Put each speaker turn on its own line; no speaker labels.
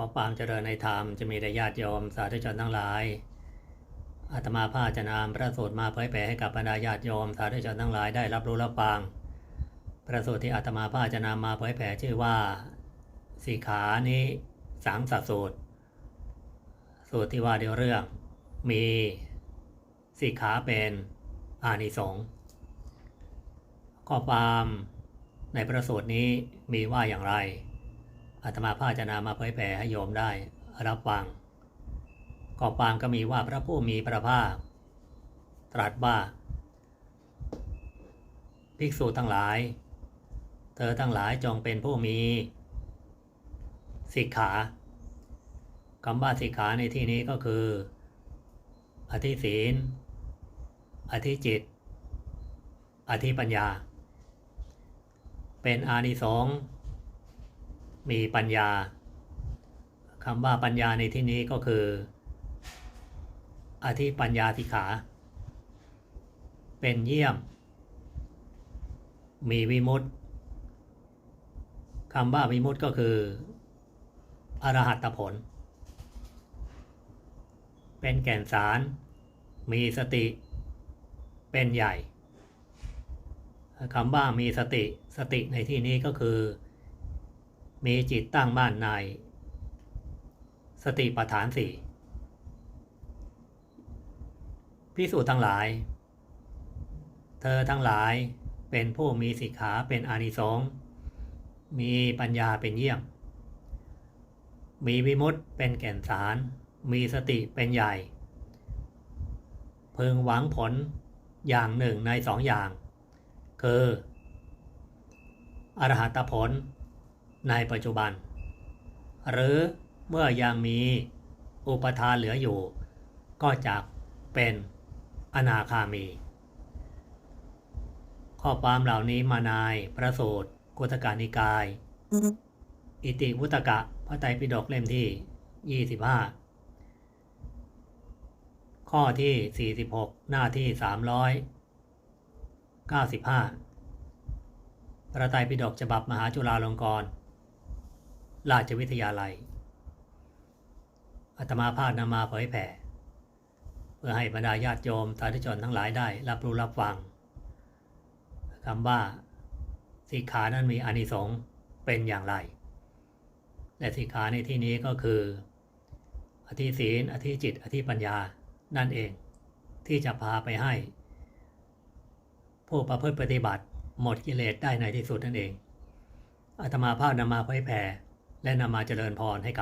อความเจริญในธรรมจะมีแด่ญาติโยมสาธุชนทั้งหลาย อาตมาภาจะนำพระสูตรมาเผยแผ่ให้กับบรรดาญาติโยมสาธุชนทั้งหลายได้รับรู้รับฟัง พระสูตรที่อาตมาภาจะนำมาเผยแผ่ชื่อว่าสีขานี้สังสสูตร สูตรที่ว่าเดียวเรื่อง มีสีขาเป็นอานิสงส์ข้อความในพระสูตรนี้มีว่าอย่างไร อาตมาภาพจะนำมาเผยแผ่ให้โยมได้รับฟังข้อความก็มีว่าพระผู้มีพระภาค ตรัสว่า ภิกษุทั้งหลาย เธอทั้งหลายจงเป็นผู้มีสิกขาคำว่าสิกขาในที่นี้ก็คือ อธิศีล อธิจิต อธิปัญญา เป็นอานิสงส์ มีปัญญาคำว่าปัญญาในที่นี้ก็คือ อธิปัญญาสิขา เป็นเยี่ยม มีวิมุตติคำว่าวิมุตติก็คืออรหัตผล เป็นแก่นสาร มีสติ เป็นใหญ่คำว่ามีสติ สติในที่นี้ก็คือ มีจิตตั้งบ้านใน สติปัฏฐานสี่พิสูจน์ทั้งหลาย เธอทั้งหลายเป็นผู้มีสิกขาเป็นอานิสงส์มีปัญญาเป็นเยี่ยม มีวิมุตติเป็นแก่นสาร มีสติเป็นใหญ่ พึงหวังผลอย่างหนึ่งในสองอย่าง คือ อรหัตผล ในปัจจุบัน หรือเมื่อยังมีอุปทานเหลืออยู่ ก็จะเป็นอนาคามี ข้อความเหล่านี้มานายพระสูตรกุตการนิกาย อิติวุตกะพระไตรปิฎกเล่มที่ 25 ข้อที่ 46 หน้าที่ 395 พระไตรปิฎกฉบับมหาจุฬาลงกรณ ราชวิทยาลัยอาตมาภาพนำมาเผยแผ่ เพื่อให้บรรดาญาติโยมสาธุชนทั้งหลายได้ รับรู้รับฟังคำว่าสิกขานั้นมีอานิสงส์เป็นอย่างไร และสิกขาในที่นี้ก็คือ อธิศีล อธิจิต อธิปัญญานั่นเองที่จะพาไปให้ ผู้ประพฤติปฏิบัติหมดกิเลสได้ในที่สุดนั่นเองอาตมาภาพนำมาเผยแผ่ และนำมาเจริญพรให้กับ